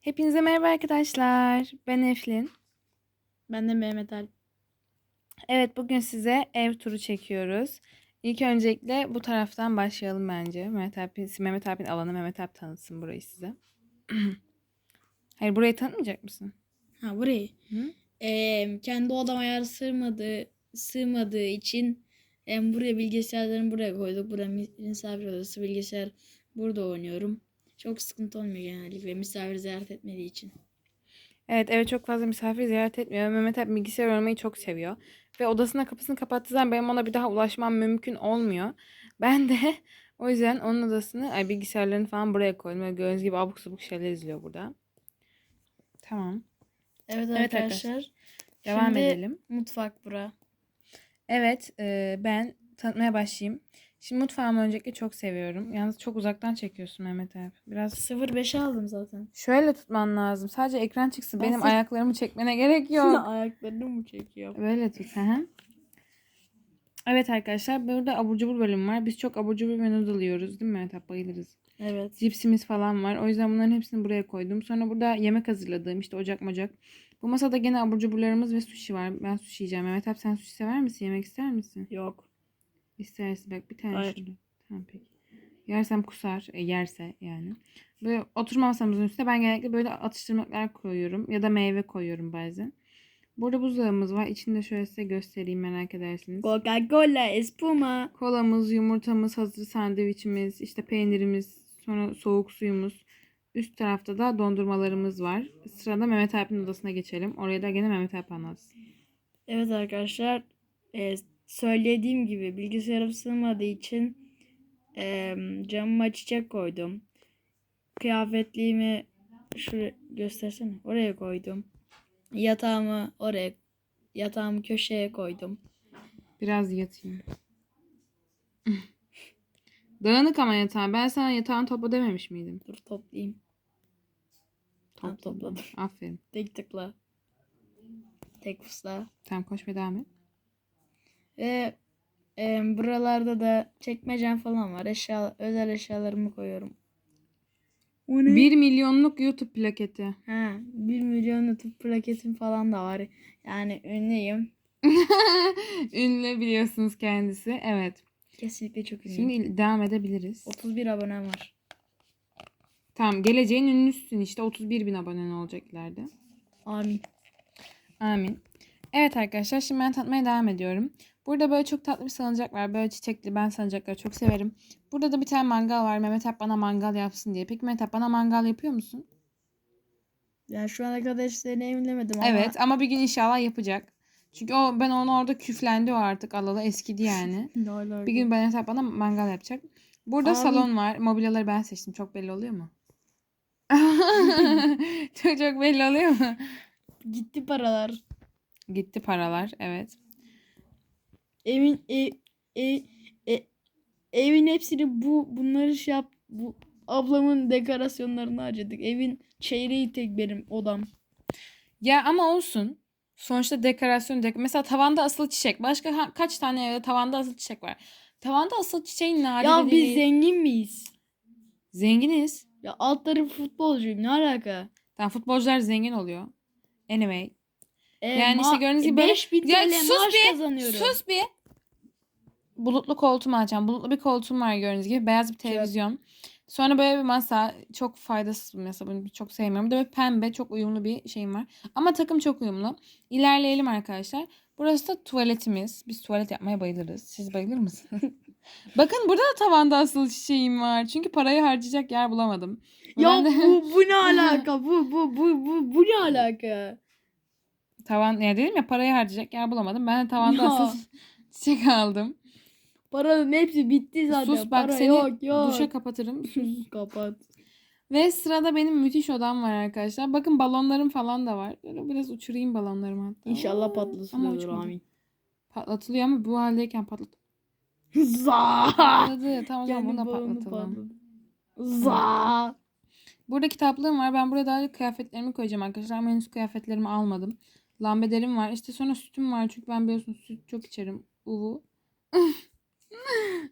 Hepinize merhaba arkadaşlar. Ben Eflin. Ben de Mehmet Alp. Evet bugün size ev turu çekiyoruz. İlk öncelikle bu taraftan başlayalım bence. Mehmet Alp'in, Mehmet Alp'in alanı Mehmet Alp tanıtsın burayı size. Hayır burayı tanımayacak mısın? Ha burayı. Hı? Ee, kendi odam ayarı sığmadığı, sığmadığı için em, buraya bilgisayarlarımı buraya koyduk. Burada mi- misafir odası bilgisayar burada oynuyorum. Çok sıkıntı olmuyor genellikle misafir ziyaret etmediği için. Evet eve çok fazla misafir ziyaret etmiyor. Mehmet Alp bilgisayar oynamayı çok seviyor. Ve odasına kapısını kapattığı zaman benim ona bir daha ulaşmam mümkün olmuyor. Ben de o yüzden onun odasını, ay bilgisayarlarını falan buraya koydum. Böyle gördüğünüz gibi abuk sabuk şeyler izliyor burada. Tamam. Evet, Evet arkadaşlar. Devam Şimdi edelim. Mutfak bura. Evet, e, ben tanıtmaya başlayayım. Şimdi mutfağımı öncelikle çok seviyorum. Yalnız çok uzaktan çekiyorsun Mehmet abi. Biraz 05'e aldım zaten. şöyle tutman lazım. Sadece ekran çıksın. Benim Nasıl? ayaklarımı çekmene gerek yok. Ayaklarını mı çekiyor? Böyle tut. Hı hı. Evet arkadaşlar burada abur cubur bölümü var. Biz çok abur cubur ve noodle yiyoruz değil mi Mehmet abi? Bayılırız. Evet. Cipsimiz falan var. O yüzden bunların hepsini buraya koydum. Sonra burada yemek hazırladığım işte ocak mocak. Bu masada gene abur cuburlarımız ve sushi var. Ben sushi yiyeceğim. Mehmet abi sen sushi sever misin? Yemek ister misin? Yok. İstersin bak bir tane Hayır. şurada. Tamam peki. Yersem kusar. E, yerse yani. Böyle oturma masamızın üstüne ben genellikle böyle atıştırmalıklar koyuyorum. Ya da meyve koyuyorum bazen. Burada buzdolabımız var. İçinde şöyle size göstereyim merak edersiniz. Coca-Cola, espuma. Kolamız, yumurtamız, hazır sandviçimiz, işte peynirimiz, sonra soğuk suyumuz. Üst tarafta da dondurmalarımız var. Sırada Mehmet Alp'in odasına geçelim. Oraya da gene Mehmet Alp anlatsın. Evet arkadaşlar e, söylediğim gibi bilgisayarım sığmadığı için e, camıma çiçek koydum. Kıyafetliğimi şuraya göstersene oraya koydum. Yatağımı oraya yatağımı köşeye koydum. Biraz yatayım. Dağınık ama yatağın. Ben sana yatağın topla dememiş miydim? Dur toplayayım. Tamam, topladım. Aferin. Tek tıkla. Tek fısla. Tamam koşmaya devam et. Ve e, buralarda da çekmecem falan var. Eşya, özel eşyalarımı koyuyorum. O ne? 1 milyonluk YouTube plaketi. Ha, 1 milyon YouTube plaketim falan da var. Yani ünlüyüm. Ünlü biliyorsunuz kendisi. Evet. Kesinlikle çok ünlüyüm. Şimdi devam edebiliriz. 31 abonem var. Tamam geleceğin ünlüsün işte 31 bin abonen olacak ileride. Amin. Amin. Evet arkadaşlar şimdi ben tatmaya devam ediyorum. Burada böyle çok tatlı bir salıncak var. Böyle çiçekli ben salıncakları çok severim. Burada da bir tane mangal var. Mehmet Alp bana mangal yapsın diye. Peki Mehmet Alp bana mangal yapıyor musun? Yani şu ana kadar hiç deneyimlemedim ama. Evet ama bir gün inşallah yapacak. Çünkü o ben onu orada küflendi o artık alalı eskidi yani. Ne alaka? Bir gün Mehmet Alp bana mangal yapacak. Burada Abi. salon var. Mobilyaları ben seçtim. Çok belli oluyor mu? çok çok belli oluyor mu? Gitti paralar. Gitti paralar. Evet. Evin ev, ev, e- evin hepsini bu bunları şey yap bu ablamın dekorasyonlarını harcadık. Evin çeyreği tek benim odam. Ya ama olsun. Sonuçta dekorasyon dek mesela tavanda asılı çiçek. Başka ha- kaç tane evde tavanda asılı çiçek var? Tavanda asılı çiçeğin nadide Ya biz değil. zengin miyiz? Zenginiz. Ya alt tarafı futbolcuyum. Ne alaka? Tamam futbolcular zengin oluyor. Anyway. E, Yani işte gördüğünüz gibi böyle- 5000 Ya TL sus maaş bir, kazanıyorum. Sus bir. Bulutlu koltuğumu açacağım. Bulutlu bir koltuğum var gördüğünüz gibi. Beyaz bir televizyon. Sonra böyle bir masa. Çok faydasız bir masa. Bunu çok sevmiyorum. Bir de böyle pembe çok uyumlu bir şeyim var. Ama takım çok uyumlu. İlerleyelim arkadaşlar. Burası da tuvaletimiz. Biz tuvalet yapmaya bayılırız. Siz bayılır mısınız? Bakın burada da tavanda asılı çiçeğim var. Çünkü parayı harcayacak yer bulamadım. Ya Ben de- bu, bu ne alaka? Bu bu bu bu bu ne alaka? Tavan ya dedim ya parayı harcayacak yer bulamadım. Ben de tavanda Ya. asılı çiçek aldım. Paranın hepsi bitti zaten. Sus bak Para seni yok yok. duşa kapatırım. Sus kapat. Ve sırada benim müthiş odam var arkadaşlar. Bakın balonlarım falan da var. Böyle biraz uçurayım balonlarımı hatta. İnşallah patlasın amin. Patlatılıyor ama bu haldeyken patlat. Za. Patladı. Tamam o zaman bunu da patlatalım. Za. Burada kitaplığım var. Ben buraya daha kıyafetlerimi koyacağım arkadaşlar. Ama henüz kıyafetlerimi almadım. Lambederim var. İşte sonra sütüm var. Çünkü ben biliyorsunuz süt çok içerim. Uvu.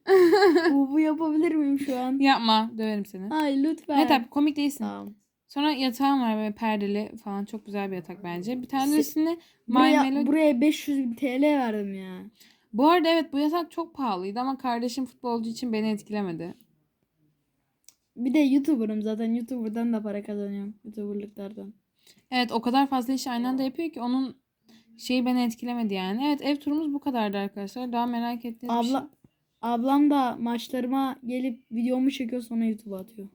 Bu yapabilir miyim şu an? Yapma. Döverim seni. Ay lütfen. Evet abi komik değilsin. Tamam. Sonra yatağım var böyle perdeli falan çok güzel bir yatak bence. Bir tane Se- de üstüne My Buraya, Melody. buraya 500 bin TL verdim ya. Bu arada evet bu yatak çok pahalıydı ama kardeşim futbolcu için beni etkilemedi. Bir de YouTuber'ım zaten. YouTuber'dan da para kazanıyorum. YouTuber'lıklardan. Evet o kadar fazla iş aynı anda yapıyor ki onun şeyi beni etkilemedi yani. Evet ev turumuz bu kadardı arkadaşlar. Daha merak ettiğiniz bir şey. Abla, ablam da maçlarıma gelip videomu çekiyor sonra YouTube'a atıyor.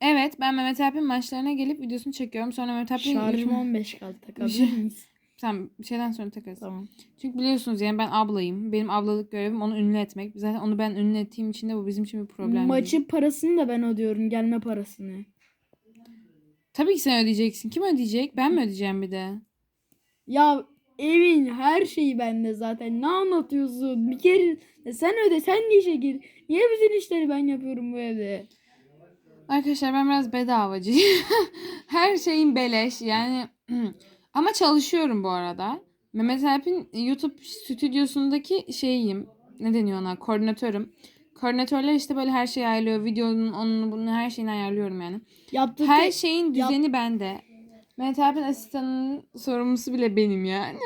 Evet ben Mehmet Alp'in maçlarına gelip videosunu çekiyorum. Sonra Mehmet Alp'in Şarjım 15 kaldı şey- takabilir miyiz? Tamam bir şeyden sonra takarız. tamam. Çünkü biliyorsunuz yani ben ablayım. Benim ablalık görevim onu ünlü etmek. Zaten onu ben ünlü ettiğim için de bu bizim için bir problem değil. Maçı parasını da ben ödüyorum. Gelme parasını. Tabii ki sen ödeyeceksin. Kim ödeyecek? Ben mi ödeyeceğim bir de? Ya evin her şeyi bende zaten. Ne anlatıyorsun? Bir kere sen öde sen de işe gir. Niye bütün işleri ben yapıyorum bu evde? Arkadaşlar ben biraz bedavacıyım. Her şeyin beleş yani. Ama çalışıyorum bu arada. Mehmet Alp'in YouTube stüdyosundaki şeyiyim. Ne deniyor ona? Koordinatörüm. Koordinatörler işte böyle her şeyi ayarlıyor. Videonun, onun, bunun her şeyini ayarlıyorum yani. Yaptığı Her şeyin yap- düzeni bende. Mehmet Alp'in asistanının sorumlusu bile benim yani.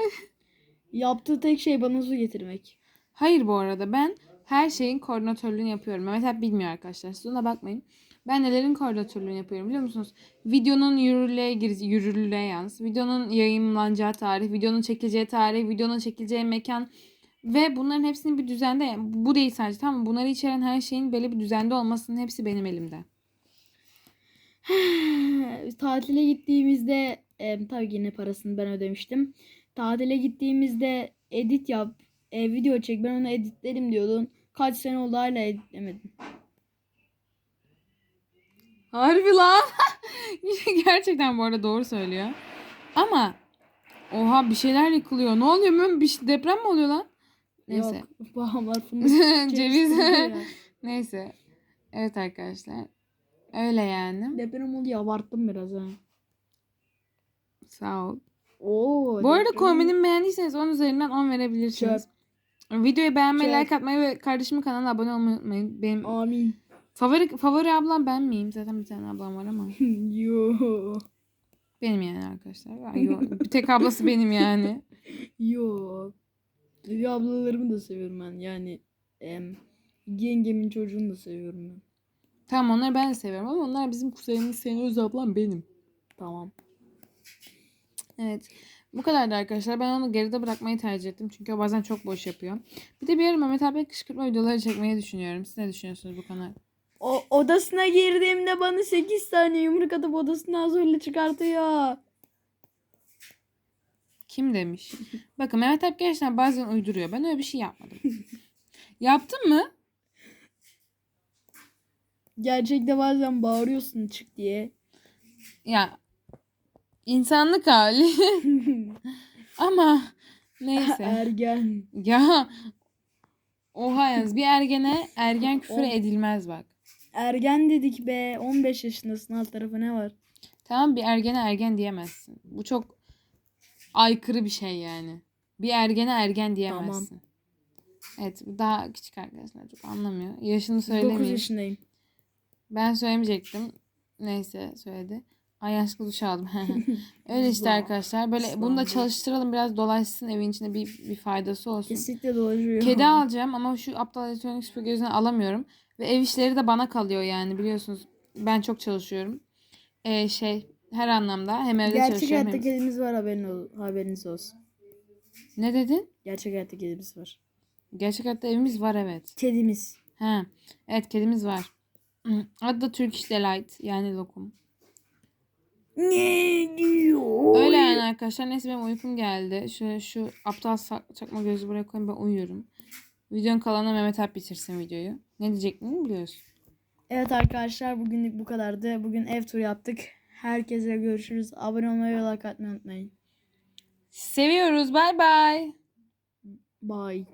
yaptığı tek şey bana su getirmek. Hayır bu arada ben her şeyin koordinatörlüğünü yapıyorum. Mehmet Alp bilmiyor arkadaşlar. Siz ona bakmayın. Ben nelerin koordinatörlüğünü yapıyorum biliyor musunuz? Videonun yürürlüğe gir yürürlüğe yalnız. Videonun yayınlanacağı tarih, videonun çekileceği tarih, videonun çekileceği mekan ve bunların hepsinin bir düzende yani bu değil sadece tamam mı? Bunları içeren her şeyin böyle bir düzende olmasının hepsi benim elimde. Tatile gittiğimizde e, tabii yine parasını ben ödemiştim. Tatile gittiğimizde edit yap, e, video çek ben onu editlerim diyordun. Kaç sene oldu hala editlemedim. Harbi lan. Gerçekten bu arada doğru söylüyor. Ama oha bir şeyler yıkılıyor. Ne oluyor? Bir şey- deprem mi oluyor lan? Neyse. Yok babamlar fındık Ceviz. Neyse. Evet arkadaşlar. Öyle yani. Deprem oldu abarttım biraz ha. Sağ ol. Oo, Bu arada kombinimi beğendiyseniz 10 üzerinden 10 verebilirsiniz. Videoyu beğenmeyi, Çöp. like atmayı ve kardeşimin kanalına abone olmayı unutmayın. Benim Amin. favori favori ablam ben miyim? Zaten bir tane ablam var ama. Yo. Benim yani arkadaşlar. Yo. Bir tek ablası benim yani. Yo. Dedi ablalarımı da seviyorum ben. Yani em, yengemin çocuğunu da seviyorum ben. Tamam onları ben de seviyorum ama onlar bizim kuzenimiz. Senin öz ablam benim. Tamam. Evet. Bu kadardı arkadaşlar. Ben onu geride bırakmayı tercih ettim. Çünkü o bazen çok boş yapıyor. Bir de bir ara Mehmet abi kışkırtma videoları çekmeyi düşünüyorum. Siz ne düşünüyorsunuz bu konuda? O odasına girdiğimde bana 8 tane yumruk atıp odasından zorla çıkartıyor. Kim demiş? Bakın Mehmet abi gerçekten bazen uyduruyor. Ben öyle bir şey yapmadım. Yaptın mı? Gerçekte bazen bağırıyorsun çık diye. Ya insanlık hali. Ama neyse. Ergen. ya oha yalnız bir ergene ergen küfür O- edilmez bak. Ergen dedik be. 15 yaşındasın alt tarafı ne var? Tamam bir ergene ergen diyemezsin. Bu çok aykırı bir şey yani. Bir ergene ergen diyemezsin. Evet bu daha küçük arkadaşlar çok anlamıyor. Yaşını 9 söylemeyeyim. yaşındayım. Ben söylemeyecektim. Neyse söyledi. Ay yanlışlıkla duş aldım. Öyle işte arkadaşlar. Böyle bunu da çalıştıralım biraz dolaşsın evin içinde bir, bir faydası olsun. Kesinlikle dolaşıyor. Kedi alacağım ama şu aptal elektronik süpürge yüzünden alamıyorum. Ve ev işleri de bana kalıyor yani biliyorsunuz. Ben çok çalışıyorum. Ee, şey her anlamda hem evde Gerçek çalışıyorum hayatta hem... kedimiz var haberin ol, haberiniz olsun. Ne dedin? Gerçek hayatta kedimiz var. Gerçek hayatta evimiz var evet. Kedimiz. Ha, evet kedimiz var. Adı da Turkish Delight yani lokum. Ne diyor? Öyle yani arkadaşlar. Neyse benim uykum geldi. Şu, şu aptal çakma gözü buraya koyayım ben uyuyorum. Videonun kalanına Mehmet Alp bitirsin videoyu. Ne diyecektin biliyorsun. Evet arkadaşlar bugünlük bu kadardı. Bugün ev turu yaptık. Herkese görüşürüz. Abone olmayı ve like atmayı unutmayın. Seviyoruz. Bye bye. Bye.